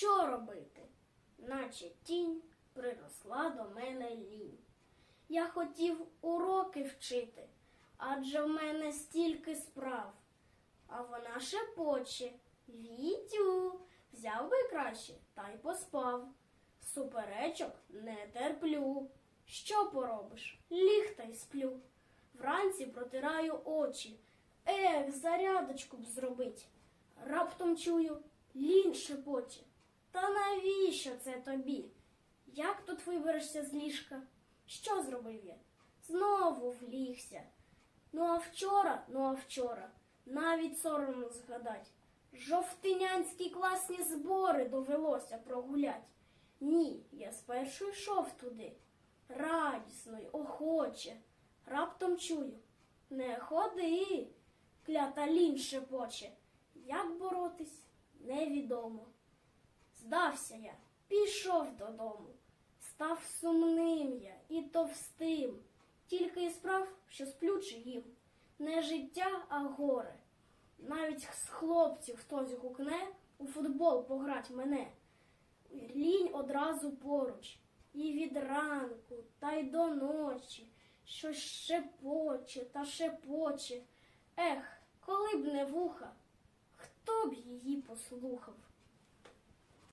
Що робити? Наче тінь приросла до мене лінь. Я хотів уроки вчити, адже в мене стільки справ. А вона шепоче, Вітю, взяв би краще та й поспав. Суперечок не терплю. Що поробиш? Ліг та й сплю. Вранці протираю очі. Ех, зарядочку б зробить. Раптом чую, лінь шепоче. Та навіщо це тобі? Як тут виберешся з ліжка? Що зробив я? Знову влігся. Ну а вчора, ну а вчора, навіть соромно згадать. Жовтинянські класні збори довелося прогулять. Ні, я спершу йшов туди, радісно й охоче. Раптом чую, не ходи, клята лінь шепоче. Як боротись, невідомо. Здався я, пішов додому. Став сумним я і товстим. Тільки і справ, що сплю чи їм. Не життя, а горе. Навіть з хлопців хтось гукне у футбол пограть мене. Лінь одразу поруч. І від ранку, та й до ночі, щось шепоче та шепоче. Ех, коли б не вуха, хто б її послухав?